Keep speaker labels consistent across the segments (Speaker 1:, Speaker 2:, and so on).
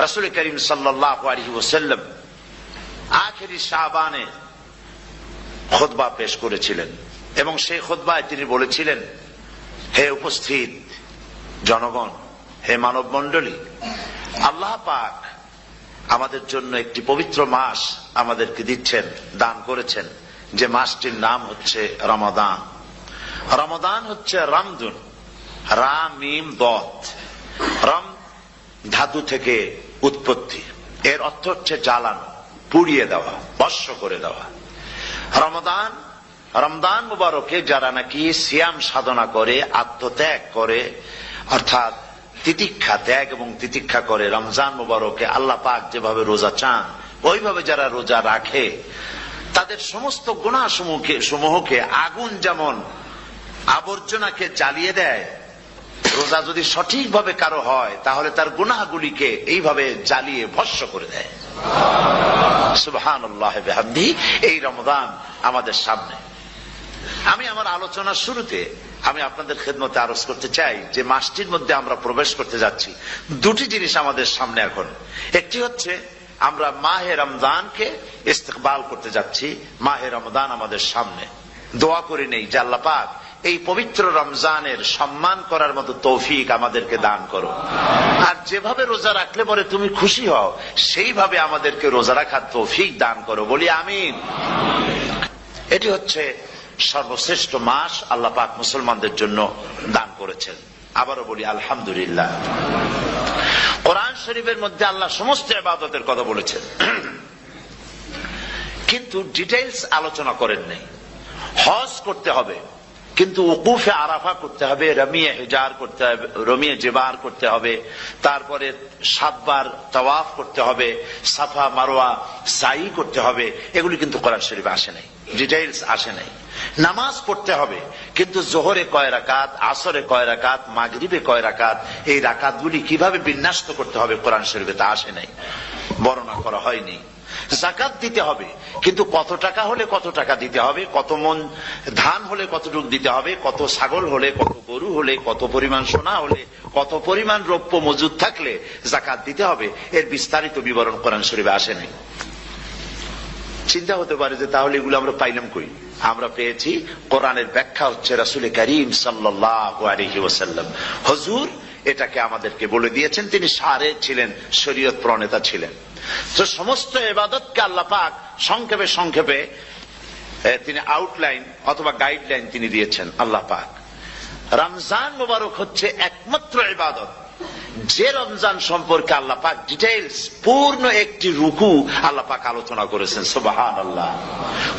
Speaker 1: রাসুল করিম সাল্লাহ আলহি ওসাল্লাম আখেরি শাহবানে খোদবা পেশ করেছিলেন। এবং সেই খোদবায় তিনি বলেছিলেন, হে উপস্থিত জনগণ, হে মানব মন্ডলী আল্লাহ পাক আমাদের জন্য একটি পবিত্র মাস আমাদেরকে দিচ্ছেন, দান করেছেন। যে মাসটির নাম হচ্ছে রমাদান। রমাদান হচ্ছে রামদুন রাম মিম, দত। রম ধাতু থেকে উৎপত্তি। এর অর্থ হচ্ছে জ্বালানো, পুড়িয়ে দেওয়া, বর্ষ করে দেওয়া। রমদান রমদান মুবারকে যারা নাকি সিয়াম সাধনা করে, আত্মত্যাগ করে, অর্থাৎ তিতিক্ষা ত্যাগ এবং তিতিক্ষা করে রমজান মুবারকে আল্লাহ পাক যেভাবে রোজা চান, ওইভাবে যারা রোজা রাখে, তাদের সমস্ত গুণা সমূহকে আগুন যেমন আবর্জনাকে জ্বালিয়ে দেয় রোজা যদি সঠিকভাবে কারও হয়, তাহলে তার গুনাহগুলিকে এইভাবে জ্বালিয়ে ভস্য করে দেয়। সুবহান এই রমদান আমাদের সামনে। আমি আমার আলোচনার শুরুতে আমি আপনাদের খেদমতে আরজ করতে চাই যে মাসটির মধ্যে আমরা প্রবেশ করতে যাচ্ছি। দুটি জিনিস আমাদের সামনে এখন। একটি হচ্ছে, আমরা মাহে রমদানকে ইস্তেকবাল করতে যাচ্ছি, মাহে রমদান আমাদের সামনে। দোয়া করে নেই যে আল্লাহ পাক এই পবিত্র রমজানের সম্মান করার মতো তৌফিক আমাদেরকে দান করো। আর যেভাবে রোজা রাখলে পরে তুমি খুশি হও, সেইভাবে আমাদেরকে রোজা রাখার তৌফিক দান করো বলি আমিন। এটি হচ্ছে সর্বশ্রেষ্ঠ মাস আল্লাহ পাক মুসলমানদের জন্য দান করেছেন। আবারও বলি আলহামদুলিল্লাহ। কোরআন শরীফের মধ্যে আল্লাহ সমস্ত আবাদতের কথা বলেছেন। কিন্তু ডিটেলস আলোচনা করেন নাই হজ করতে হবে। কিন্তু উকুফে আরাফা করতে হবে, রমিয়ে হেজার করতে হবে, রমিয়ে জেবার করতে হবে, তারপরে সাতবার তওয়াফ করতে হবে, সাফা মারোয়া সাই করতে হবে, এগুলি কিন্তু কোরআন শরীফ আসে নাই ডিটেইলস আসে নাই। নামাজ পড়তে হবে, কিন্তু জোহরে কয় রাকাত, আসরে কয় রাকাত, মাগরিবে কয় রাকাত, এই রাকাতগুলি কীভাবে বিন্যাস্ত করতে হবে কোরআন শরীফে তা আসে নাই, বর্ণনা করা হয়নি। জাকাত দিতে হবে। কিন্তু কত টাকা হলে কত টাকা দিতে হবে, কত মন ধান হলে কতটুকু দিতে হবে, কত ছাগল হলে, কত গরু হলে, কত পরিমাণ সোনা হলে, কত পরিমাণ রৌপ্য মজুদ থাকলে জাকাত দিতে হবে। এর বিস্তারিত বিবরণ কোরআন শরীফে আসে নাই। চিন্তা হতে পারে যে তাহলে এগুলো আমরা পাইলাম কই? আমরা পেয়েছি কোরআনের ব্যাখ্যা হচ্ছে রাসুল করিম সাল্লাম হজুর এটাকে আমাদেরকে বলে দিয়েছেন। তিনি সারে ছিলেন, শরীয়ত প্রণেতা ছিলেন। তো সমস্ত এবাদতকে আল্লাহ পাক সংক্ষেপে সংক্ষেপে তিনি আউটলাইন অথবা গাইডলাইন তিনি দিয়েছেন আল্লাহ পাক। রমজান মুবারক হচ্ছে একমাত্র ইবাদত যে রমজান সম্পর্কে আল্লাহ পাক ডিটেলস পূর্ণ একটি রুকু আল্লাহ পাক আলোচনা করেছেন সোবাহান আল্লাহ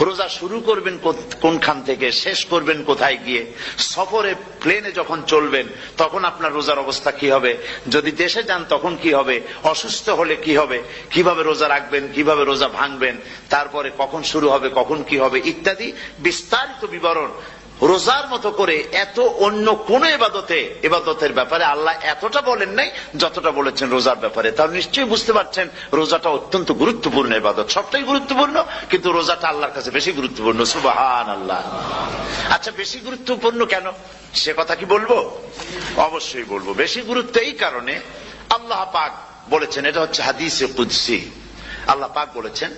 Speaker 1: রোজা শুরু করবেন কোনখান থেকে, শেষ করবেন কোথায় গিয়ে, সফরে প্লেনে যখন চলবেন, তখন আপনার রোজার অবস্থা কি হবে? যদি দেশে যান, তখন কি হবে? অসুস্থ হলে কি হবে? কীভাবে রোজা রাখবেন? কীভাবে রোজা ভাঙবেন? তারপরে কখন শুরু হবে? কখন কি হবে? ইত্যাদি বিস্তারিত বিবরণ রোজার মতো করে এত অন্য কোন এবাদতে এবাদতের ব্যাপারে আল্লাহ এতটা বলেন নাই যতটা বলেছেন রোজার ব্যাপারে। তাহলে নিশ্চয়ই বুঝতে পারছেন, রোজাটা অত্যন্ত গুরুত্বপূর্ণ এবাদত সবটাই গুরুত্বপূর্ণ, কিন্তু রোজাটা আল্লাহর কাছে বেশি গুরুত্বপূর্ণ। সুবাহান আল্লাহ আচ্ছা বেশি গুরুত্বপূর্ণ কেন? সে কথা কি বলব? অবশ্যই বলব। বেশি গুরুত্ব এই কারণে আল্লাহ পাক বলেছেন, এটা হচ্ছে হাদিসে কুদ্সি। আল্লাহ পাক বলেছেন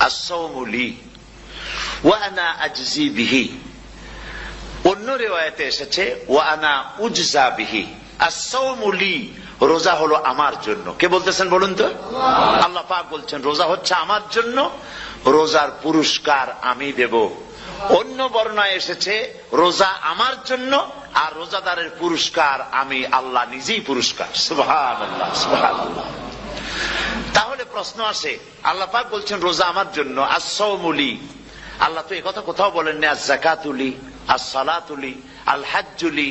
Speaker 1: আসৌমুলি ওয়ানা আজজি বিহি অন্য রেওয়ায়তে এসেছে ওয়ানা উজজা বিহি আসৌমুলি রোজা হলো আমার জন্য। কে বলতেছেন বলুন তো? আল্লাহ। পাক বলছেন রোজা হচ্ছে আমার জন্য রোজার পুরস্কার আমি দেব। অন্য বর্ণায় এসেছে রোজা আমার জন্য আর রোজাদারের পুরস্কার আমি আল্লাহ নিজেই পুরস্কার। সুহান আল্লাহ সুহান আল্লাহ তাহলে প্রশ্ন আসে আল্লাহ পাক বলছেন রোজা আমার জন্য আসৌমুলি আল্লাহ তো কথা কোথাও বলেননি আজ জাকাতুলি আজ সালাতুলি আল হাজুলি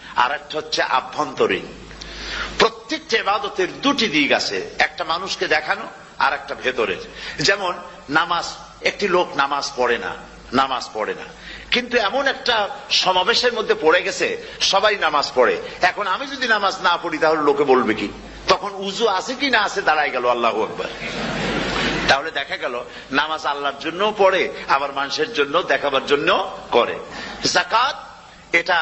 Speaker 1: আর একটা হচ্ছে আভ্যন্তরীণ। প্রত্যেকটা এবাদতের দুটি দিক আছে, একটা মানুষকে দেখানো আর একটা ভেতরের। যেমন, নামাজ, একটি লোক নামাজ পড়ে না, নামাজ পড়ে না। কিন্তু এমন একটা সমাবেশের মধ্যে পড়ে গেছে, সবাই নামাজ পড়ে। এখন আমি যদি নামাজ না পড়ি, তাহলে লোকে বলবে কি? তখন উজু আছে কি না আছে দাঁড়ায় গেল আল্লাহ একবার তাহলে দেখা গেল, নামাজ আল্লাহর জন্য পড়ে, আবার মানুষের জন্য দেখাবার জন্য করে। জাকাত এটা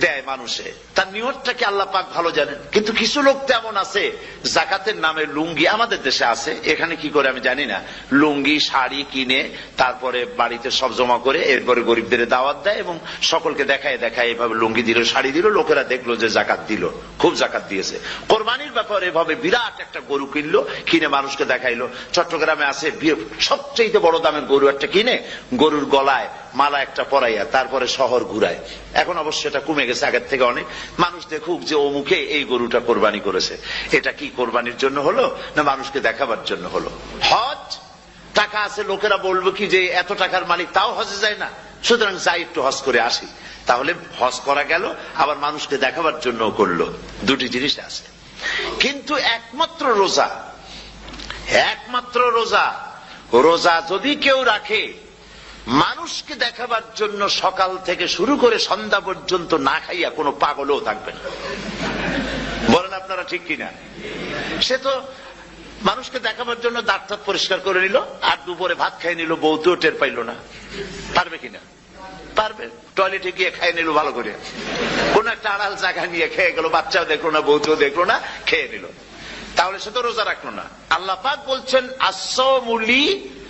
Speaker 1: দেয় মানুষে। তার নিয়তটাকে আল্লাহ পাক ভালো জানেন। কিন্তু কিছু লোক তেমন আছে, জাকাতের নামে লুঙ্গি আমাদের দেশে আছে। এখানে কি করে আমি জানি না। লুঙ্গি, শাড়ি কিনে তারপরে বাড়িতে সব জমা করে এরপরে গরিবদের দাওয়াত দেয় এবং সকলকে দেখায় দেখায় এভাবে লুঙ্গি দিল, শাড়ি দিল। লোকেরা দেখল যে জাকাত দিল। খুব জাকাত দিয়েছে। কোরবানির ব্যাপারে এভাবে বিরাট একটা গরু কিনলো, কিনে মানুষকে দেখাইলো। চট্টগ্রামে আছে সবচেয়ে বড় দামের গরু একটা কিনে, গরুর গলায় মালা একটা পরাইয়া তারপরে শহর ঘুরায়। এখন অবশ্য এটা কমে গেছে আগের থেকে অনেক। মানুষ দেখুক যে ও মুখে এই গরুটা কোরবানি করেছে। এটা কি কোরবানির জন্য হলো, না মানুষকে দেখাবার জন্য হলো? হজ? টাকা আছে, লোকেরা বলব কি যে এত টাকার মালিক, তাও হজে যায় না। সুতরাং যাই একটু হজ করে আসি। তাহলে হজ করা গেল, আবার মানুষকে দেখাবার জন্য করল। দুটি জিনিস আছে। কিন্তু একমাত্র রোজা একমাত্র রোজা রোজা যদি কেউ রাখে মানুষকে দেখাবার জন্য সকাল থেকে শুরু করে সন্ধ্যা পর্যন্ত না খাইয়া কোনো পাগলও থাকবে না। বলেন আপনারা ঠিক কিনা? সে তো মানুষকে দেখাবার জন্য দাঁত পরিষ্কার করে নিল, আর দুপুরে ভাত খাই নিল বৌতেও টের পাইল না। পারবে কিনা? পারবে। টয়লেটে গিয়ে খাই নিল ভালো করে। কোন একটা আড়াল জায়গা নিয়ে খেয়ে গেল, বাচ্চাও দেখল না বৌতেও দেখল না, খেয়ে নিল। তাহলে সে তো রোজা রাখল না। আল্লাহ পাক বলছেন আসমুলি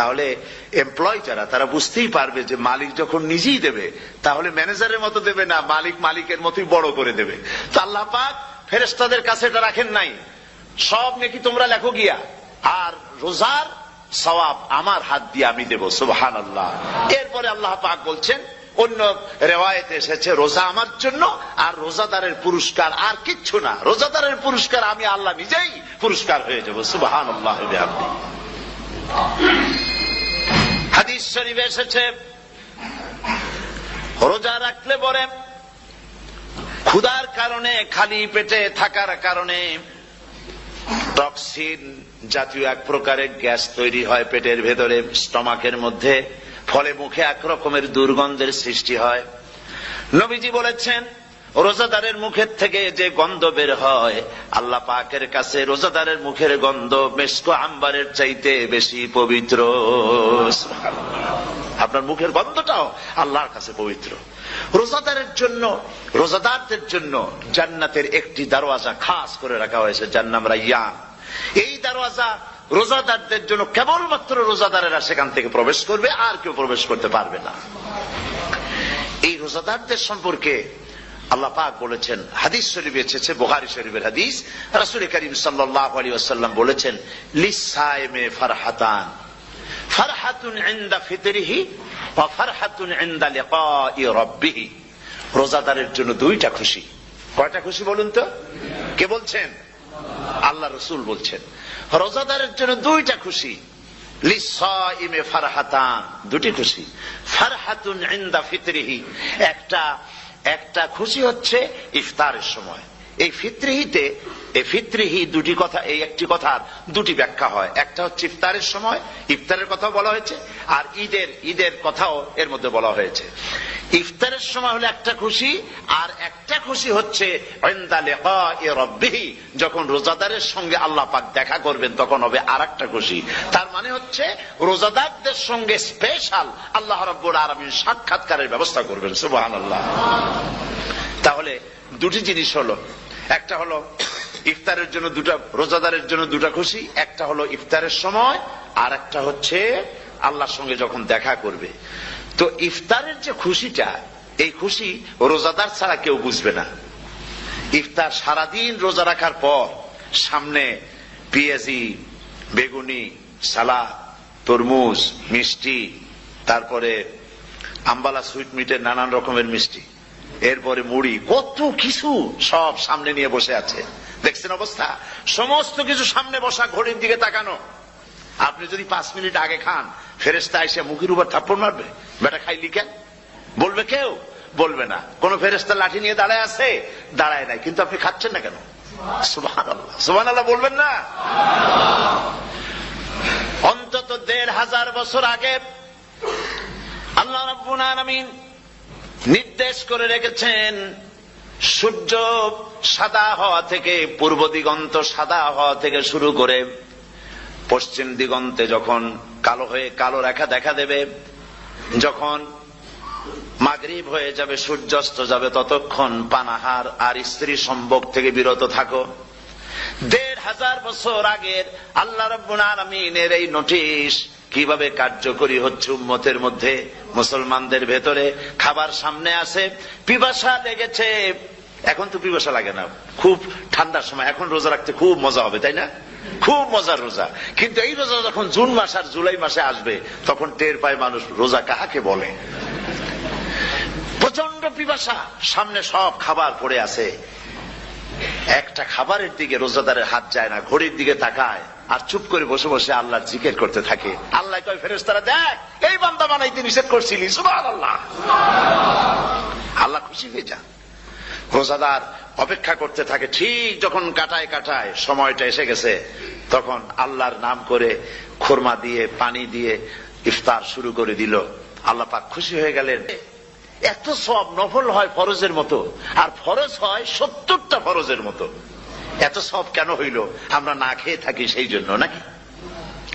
Speaker 1: তাহলে এমপ্লয় যারা, তারা বুঝতেই পারবে যে মালিক যখন নিজেই দেবে, তাহলে ম্যানেজারের মতো দেবে না, মালিক মালিকের মতোই বড় করে দেবে। তো আল্লাহ পাক ফেরেস্তাদের কাছে এটা রাখেন নাই। সব নাকি তোমরা লেখো গিয়া, আর রোজার সওয়াব আমার হাত দিয়ে আমি দেবো সুবহান আল্লাহ এরপরে আল্লাহ পাক বলছেন, অন্য রেওয়ায়তে এসেছে, রোজা আমার জন্য, আর রোজাদারের পুরস্কার আর কিচ্ছু না। রোজাদারের পুরস্কার আমি আল্লাহ নিজেই পুরস্কার হয়ে যাব সুবহান আল্লাহ হাদিস শরীফে এসেছে রোজা রাখলে পরে ক্ষুধার কারণে, খালি পেটে থাকার কারণে টক্সিন জাতীয় এক প্রকারের গ্যাস তৈরি হয় পেটের ভেতরে, স্টমাকের মধ্যে। ফলে মুখে এক রকমের দুর্গন্ধের সৃষ্টি হয়। নবীজি বলেছেন রোজাদারের মুখের থেকে যে গন্ধ বের হয়, আল্লাহ পাকের কাছে রোজাদারের মুখের গন্ধ মেসকো আম্বারের চাইতে বেশি পবিত্র। আপনার মুখের গন্ধটাও আল্লাহর কাছে পবিত্র। রোজাদারের জন্য, রোজাদারদের জন্য জান্নাতের একটি দরওয়াজা খাস করে রাখা হয়েছে, যার নাম রাইয়ান। এই দরওয়াজা রোজাদারদের জন্য কেবলমাত্র রোজাদারেরা সেখান থেকে প্রবেশ করবে, আর কেউ প্রবেশ করতে পারবে না। এই রোজাদারদের সম্পর্কে আল্লাহ পাক বলেছেন, হাদিস শরীফ এসেছে বোহারি শরীফের হাদিস। রাসুল করিম সাল্লাহ আলী আসাল্লাম বলেছেন ফারহাতান, ফারহাতুন ফিতরিহি ওয়া ফারহাতুন রাব্বিহি। রোজাদারের জন্য দুইটা খুশি। কয়টা খুশি বলুন তো? কে বলছেন? আল্লাহ রসুল বলছেন। রোজাদারের জন্য দুইটা খুশি। লিসাইমে ফারহাতান, দুটি খুশি। ফারহাতুন ইনদা ফিতরিহি, একটা একটা খুশি হচ্ছে ইফতারের সময়। এই ফিত্রিহিতে এই ফিত্রিহি দুটি কথা, এই একটি কথার দুটি ব্যাখ্যা হয়। একটা হচ্ছে ইফতারের সময়, ইফতারের কথা বলা হয়েছে, আর ঈদের ঈদের কথাও এর মধ্যে বলা হয়েছে। ইফতারের সময় হলে একটা খুশি, আর একটা খুশি হচ্ছে যখন রোজাদারের সঙ্গে আল্লাহ পাক দেখা করবেন, তখন হবে আর একটা খুশি। তার মানে হচ্ছে, রোজাদারদের সঙ্গে স্পেশাল আল্লাহ রব্বুল আলমিন সাক্ষাৎকারের ব্যবস্থা করবেন সুবাহ তাহলে দুটি জিনিস হলো একটা হলো ইফতারের জন্য দুটা, রোজাদারের জন্য দুটা খুশি, একটা হলো ইফতারের সময়, আর একটা হচ্ছে আল্লাহর সঙ্গে যখন দেখা করবে। তো ইফতারের যে খুশিটা, এই খুশি রোজাদার ছাড়া কেউ বুঝবে না। ইফতার সারাদিন রোজা রাখার পর সামনে পেঁয়াজি, বেগুনি সালা তরমুজ, মিষ্টি, তারপরে আম্বালা সুইট মিটের নানান রকমের মিষ্টি। এরপরে মুড়ি, কত কিছু সব সামনে নিয়ে বসে আছে। দেখছেন অবস্থা? সমস্ত কিছু সামনে বসা, ঘড়ির দিকে তাকানো। আপনি যদি পাঁচ মিনিট আগে খান ফেরেস্তা এসে মুখের উপর থাপ্পড় মারবে? বেটা খাইলি কেন? বলবে কেউ? বলবে না। কোন ফেরেস্তা লাঠি নিয়ে দাঁড়ায় আছে? দাঁড়ায় নাই। কিন্তু আপনি খাচ্ছেন না কেন? সুবাহ সুবাহ বলবেন না? অন্তত দেড় হাজার বছর আগে আল্লাহ রাব্বুল আলামিন নির্দেশ করে রেখেছেন, সূর্য সাদা হওয়া থেকে, পূর্ব দিগন্ত সাদা হওয়া থেকে শুরু করে পশ্চিম দিগন্তে যখন কালো হয়ে কালো রেখা দেখা দেবে, যখন মাগরিব হয়ে যাবে, সূর্যাস্ত যাবে, ততক্ষণ পানাহার আর স্ত্রী সম্ভব থেকে বিরত থাকো। দেড় হাজার বছর আগের আল্লাহ রব্বুল আলমিনের এই নোটিশ কীভাবে কার্যকরী হচ্ছে উম্মতের মধ্যে? মুসলমানদের ভেতরে খাবার সামনে আছে, পিপাসা লেগেছে। এখন তো পিপাসা লাগে না। খুব ঠান্ডার সময়। এখন রোজা রাখতে খুব মজা হবে, তাই না? খুব মজার রোজা। কিন্তু এই রোজা যখন জুন মাস আর জুলাই মাসে আসবে, তখন টের পায় মানুষ রোজা কাহাকে বলে? প্রচণ্ড পিপাসা। সামনে সব খাবার পড়ে আছে। একটা খাবারের দিকে রোজাদারের হাত যায় না, ঘড়ির দিকে তাকায়। আর চুপ করে বসে বসে আল্লাহর জিকের করতে থাকে। আল্লাহ কয় ফেরেস তারা দেখ, এই বান্দা বানাইতে নিষেধ করছিলি। সুবাহ আল্লাহ আল্লাহ খুশি হয়ে যান রোজাদার অপেক্ষা করতে থাকে, ঠিক যখন কাটায় কাটায় সময়টা এসে গেছে, তখন আল্লাহর নাম করে খোরমা দিয়ে, পানি দিয়ে ইফতার শুরু করে দিল। আল্লাহ পাক খুশি হয়ে গেলেন। এত সব নফল হয় ফরজের মতো, আর ফরজ হয় সত্তরটা ফরজের মতো। এত সব কেন হইল? আমরা না খেয়ে থাকি সেই জন্য, নাকি?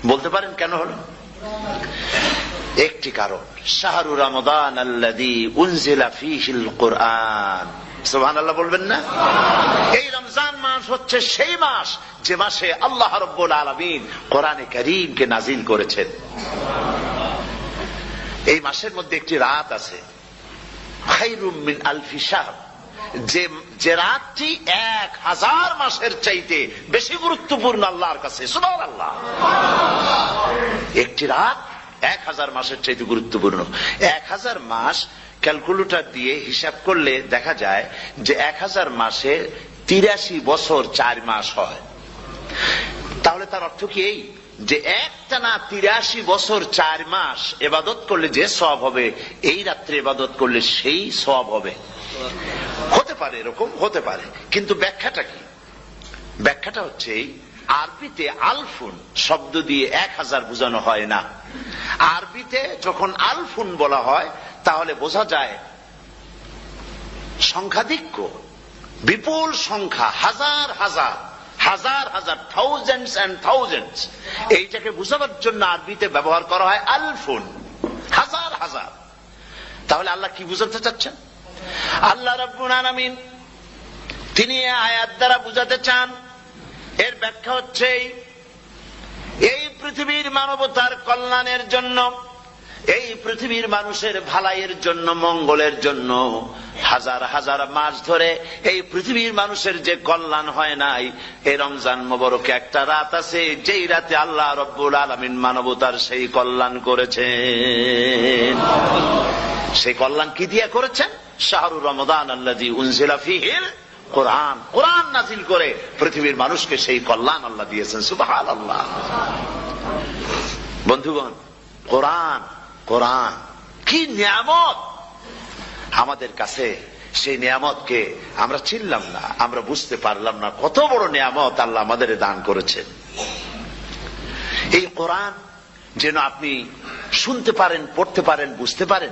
Speaker 1: বলতে পারেন কেন হলো? একটি কারণ, শাহরু রমদান কোরআন। সুবহান আল্লাহ বলবেন না? এই রমজান মাস হচ্ছে সেই মাস, যে মাসে আল্লাহ রব্বুল আলমিন কোরআনে করিমকে নাজিল করেছেন। এই মাসের মধ্যে একটি রাত আছে, খাইরুম মিন আলফি শাহ যে যে রাতটি এক হাজার মাসের চাইতে বেশি গুরুত্বপূর্ণ আল্লাহর কাছে সুবাহ আল্লাহ একটি রাত এক হাজার মাসের চাইতে গুরুত্বপূর্ণ। এক হাজার মাস ক্যালকুলেটর দিয়ে হিসাব করলে দেখা যায় যে এক হাজার মাসে তিরাশি বছর চার মাস হয়। তাহলে তার অর্থ কি এই? যে একটানা তিরাশি বছর চার মাস এবাদত করলে যে সব হবে, এই রাত্রে এবাদত করলে সেই সব হবে। পারে, এরকম হতে পারে। কিন্তু ব্যাখ্যাটা কি? ব্যাখ্যাটা হচ্ছে আরবিতে আলফুন শব্দ দিয়ে এক হাজার বোঝানো হয় না। আরবিতে যখন আলফুন বলা হয়, তাহলে বোঝা যায় সংখ্যাধিক্য, বিপুল সংখ্যা, হাজার হাজার হাজার হাজার থাউজেন্ডস অ্যান্ড থাউজেন্ডস এইটাকে বুঝাবার জন্য আরবিতে ব্যবহার করা হয় আলফুন, হাজার হাজার। তাহলে আল্লাহ কি বুঝাতে চাচ্ছেন? আল্লাহ রব্বুল আলামিন তিনি আয়াত দ্বারা বুঝাতে চান এর ব্যাখ্যা হচ্ছে এই, পৃথিবীর মানবতার কল্যাণের জন্য এই পৃথিবীর মানুষের ভালাইয়ের জন্য মঙ্গলের জন্য হাজার হাজার মাস ধরে এই পৃথিবীর মানুষের যে কল্যাণ হয় নাই এই রমজান মোবারকে একটা রাত আছে যেই রাতে আল্লাহ রব্বুল আলমিন মানবতার সেই কল্যাণ করেছেন। সেই কল্যাণ কি দিয়ে করেছেন? শাহরুর রমদান কোরআন। কোরআন নাজিল করে পৃথিবীর মানুষকে সেই কল্যাণ আল্লাহ দিয়েছেন সুবাহ আল্লাহ বন্ধুগণ, কোরআন কোরআন, কি নিয়ামত? আমাদের কাছে সেই নিয়ামতকে আমরা চিনলাম না, আমরা বুঝতে পারলাম না কত বড় নিয়ামত আল্লাহ আমাদের দান করেছেন। এই কোরআন যেন আপনি শুনতে পারেন, পড়তে পারেন, বুঝতে পারেন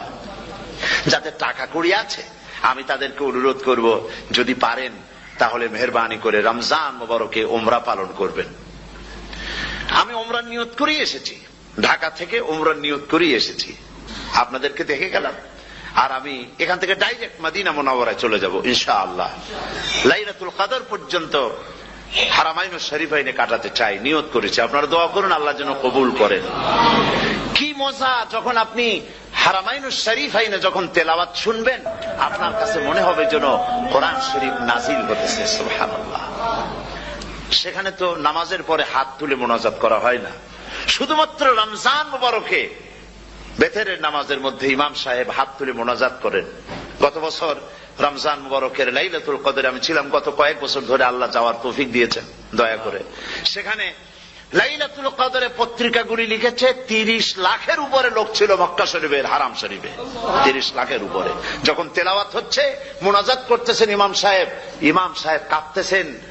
Speaker 1: যাদের টাকা কড়ি আছে, আমি তাদেরকে অনুরোধ করব, যদি পারেন, তাহলে মেহরবানি করে রমজান মোবারকে ওমরা পালন করবেন। আমি ওমরান নিয়ত করেই এসেছি। ঢাকা থেকে ওমরান নিয়ত করেই এসেছি। আপনাদেরকে দেখে গেলাম। আর আমি এখান থেকে ডাইরেক্ট মাদিনা মোনাওয়ারায় চলে যাব ইনশা আল্লাহ লাইলাতুল কাদর পর্যন্ত হারামাইন শরীফ আইনে কাটাতে চাই, নিয়ত করেছি। আপনারা দোয়া করুন, আল্লাহ যেন কবুল করেন। কি মজা যখন আপনি হারামাইন শরীফ আইনে যখন তেলাওয়াত শুনবেন, আপনার কাছে মনে হবে যেন কোরআন শরীফ নাজিল হতেছে, সুবহানাল্লাহ। সেখানে তো নামাজের পরে হাত তুলে মোনাজাত করা হয় না। শুধুমাত্র রমজান মুবারকে বেতেরের নামাজের মধ্যে ইমাম সাহেব হাত তুলে মোনাজাত করেন। গত বছর রমজান মুবারকের লাইলাতুল কদরে আমি ছিলাম গত কয়েক বছর ধরে আল্লাহ যাওয়ার তৌফিক দিয়েছেন, দয়া করে। সেখানে লাইলাতুল কদরে পত্রিকাগুলি লিখেছে, তিরিশ লাখের উপরে লোক ছিল মক্কা শরীফের, হারাম শরীফে। তিরিশ লাখের উপরে। যখন তেলাওয়াত হচ্ছে, মোনাজাত করতেছেন ইমাম সাহেব ইমাম সাহেব কাঁদতেছেন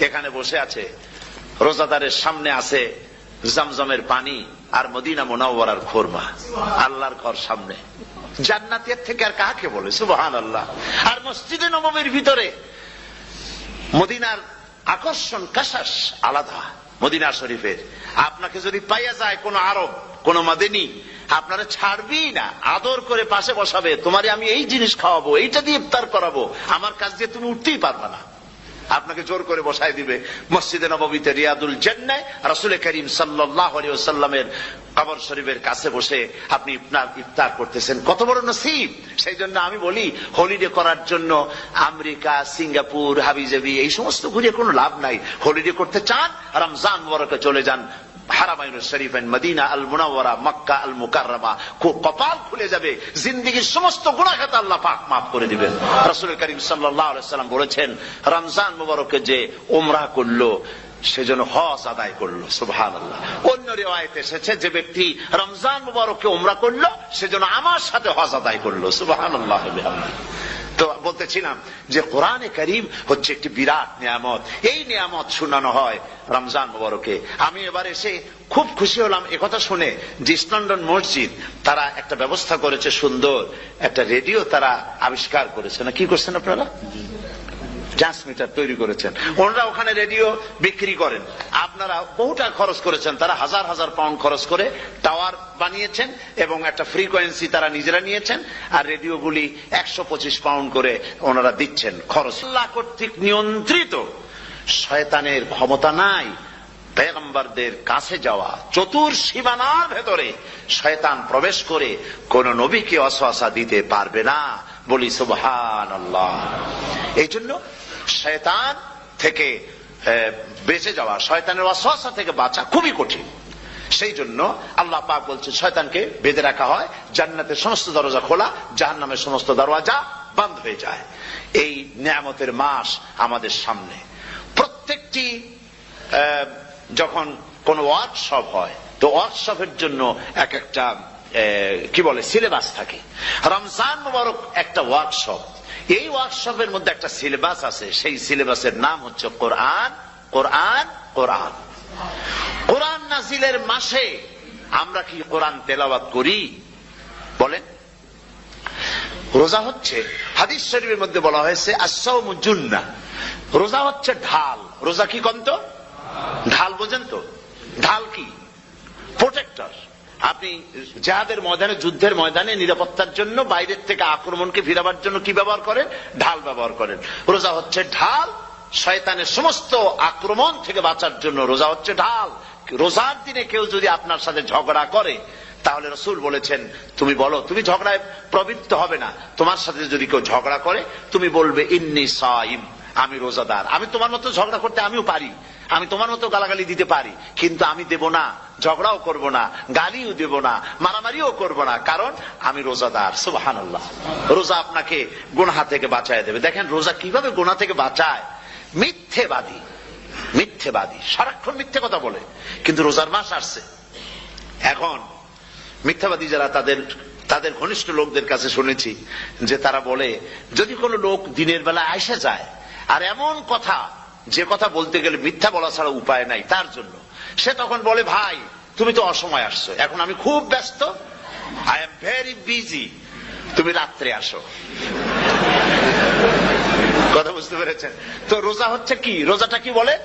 Speaker 1: এখানে বসে আছে। রোজাদারের সামনে আছে জমজমের পানি আর মদিনা মোনাওয়ার খোরমা। আল্লাহর ঘর সামনে। জান্নাতের থেকে আর কাকে বলে? সুবহান আল্লাহ আর মসজিদে নবমীর ভিতরে মদিনার আকর্ষণ কাশাস আলাদা, মদিনা শরীফের। আপনাকে যদি পাইয়া যায় কোন আরব, কোন মাদিনী, আপনারা ছাড়বি না। আদর করে পাশে বসাবে, তোমারে আমি এই জিনিস খাওয়াবো, এইটা দিয়ে ইফতার করাবো। আমার কাজ দিয়ে তুমি উঠতেই পারবে না। আপনাকে জোর করে বসাই দিবে। মসজিদে নবমীতে রিয়াদুল জেন্নায় রাসুল করিম সাল্লামের কবর শরীফের কাছে বসে আপনি ইফতার ইফতার করতেছেন। কত বড় নসিব! সেই জন্য আমি বলি হলিডে করার জন্য আমেরিকা, সিঙ্গাপুর, হাবিজাবি, এই সমস্ত ঘুরে কোনো লাভ নাই। হলিডে করতে চান, রমজান বরকে চলে যান। হারামাইন শরীফেন মদিনা আল মুনাওয়ারা মক্কা আল কপাল খুলে যাবে সমস্ত আল্লাহ পাক মাফ করে দিবেন। করিম সাল্লাম বলেছেন, রমজান মুবারকে যে উমরা করল সেজন্য হজ আদায় করল অন্য রিওয়ায়েতে এসেছে, যে ব্যক্তি রমজান মুবারককে উমরা করল সেজন্য আমার সাথে হজ আদায় করল, সুবহানাল্লাহ বিহামদিহি তো বলতেছিলাম যে কোরআনে করিম হচ্ছে একটি বিরাট নিয়ামত। এই নিয়ামত শুনানো হয় রমজান মুবারকে। আমি এবার এসে খুব খুশি হলাম একথা শুনে যে ইস্টন্ডন মসজিদ তারা একটা ব্যবস্থা করেছে সুন্দর। একটা রেডিও তারা আবিষ্কার করেছে। না, কি করছেন আপনারা? ট্রান্সমিটার তৈরি করেছেন। ওনারা ওখানে রেডিও বিক্রি করেন। আপনারা বহুটা খরচ করেছেন। তারা হাজার হাজার পাউন্ড খরচ করে টাওয়ার বানিয়েছেন এবং একটা ফ্রিকোয়েন্সি তারা নিজেরা নিয়েছেন আর রেডিওগুলি একশো পঁচিশ পাউন্ড করে ওনারা দিচ্ছেন খরচ। আল্লাহ কর্তৃক নিয়ন্ত্রিত। শয়তানের ক্ষমতা নাই পেগম্বরদের কাছে যাওয়া। চতুর সীমানার ভেতরে শয়তান প্রবেশ করে কোন নবীকে অশ্বাসা দিতে পারবে না। বলি সুবহান আল্লাহ এই জন্য শয়তান থেকে বেঁচে যাওয়া, শয়তানের অশ্বাসা থেকে বাঁচা খুবই কঠিন। সেই জন্য আল্লাহ পাক বলছে শয়তানকে বেঁধে রাখা হয়, জান্নাতের সমস্ত দরজা খোলা জাহান নামের সমস্ত দরওয়াজা বন্ধ হয়ে যায়। এই নিয়ামতের মাস আমাদের সামনে। প্রত্যেকটি যখন কোন ওয়ার্কশপ হয়, তো ওয়ার্কশপের জন্য এক একটা কি বলে সিলেবাস থাকে। রমজান মুবারক একটা ওয়ার্কশপ এই ওয়ার্কশপের মধ্যে একটা সিলেবাস আছে। সেই সিলেবাসের নাম হচ্ছে কোরআন কোরআন কোরআন। কোরআন নাজিলের মাসে আমরা কি কোরআন তেলাওয়াত করি? বলেন। রোজা হচ্ছে, হাদিস শরীফের মধ্যে বলা হয়েছে আসাউমুজুন্না রোজা হচ্ছে ঢাল। রোজা কি কন্ত? ঢাল বোঝেন তো? ঢাল কি? প্রোটেক্টর আপনি যাহাদের ময়দানে, যুদ্ধের ময়দানে নিরাপত্তার জন্য, বাইরের থেকে আক্রমণকে ফিরাবার জন্য কি ব্যবহার করেন? ঢাল ব্যবহার করেন। রোজা হচ্ছে ঢাল, শয়তানের সমস্ত আক্রমণ থেকে বাঁচার জন্য রোজা হচ্ছে ঢাল। রোজার দিনে কেউ যদি আপনার সাথে ঝগড়া করে, তাহলে রসুল বলেছেন, তুমি বলো, তুমি ঝগড়ায় প্রবৃত্ত হবে না। তোমার সাথে যদি কেউ ঝগড়া করে, তুমি বলবে, ইন্নি সাইম, আমি রোজাদার। আমি তোমার মতো ঝগড়া করতে আমিও পারি। আমি তোমার মতো গালাগালি দিতে পারি। কিন্তু আমি দেব না। ঝগড়াও করব না, গালিও দেব না, মারামারিও করব না, কারণ আমি রোজাদার সুবাহান আল্লাহ রোজা আপনাকে গোনা থেকে বাঁচায় দেবে। দেখেন, রোজা কীভাবে গোনা থেকে বাঁচায়? মিথ্যেবাদী মিথ্যেবাদী। সারাক্ষণ মিথ্যে কথা বলে, কিন্তু রোজার মাস আসছে। এখন মিথ্যাবাদী যারা, তাদের তাদের ঘনিষ্ঠ লোকদের কাছে শুনেছি যে তারা বলে, যদি কোনো লোক দিনের বেলা আইসে যায়, আর এমন কথা, যে কথা বলতে গেলে মিথ্যা বলা ছাড়া উপায় নাই, তার জন্য। সে তখন বলে, ভাই, তুমি তো অসময় আসছো। এখন আমি খুব ব্যস্ত। আই এম ভেরি বিজি তুমি রাত্রে আসো। কথা বুঝতে পেরেছেন? তো রোজা হচ্ছে কি? রোজাটা কি বলে?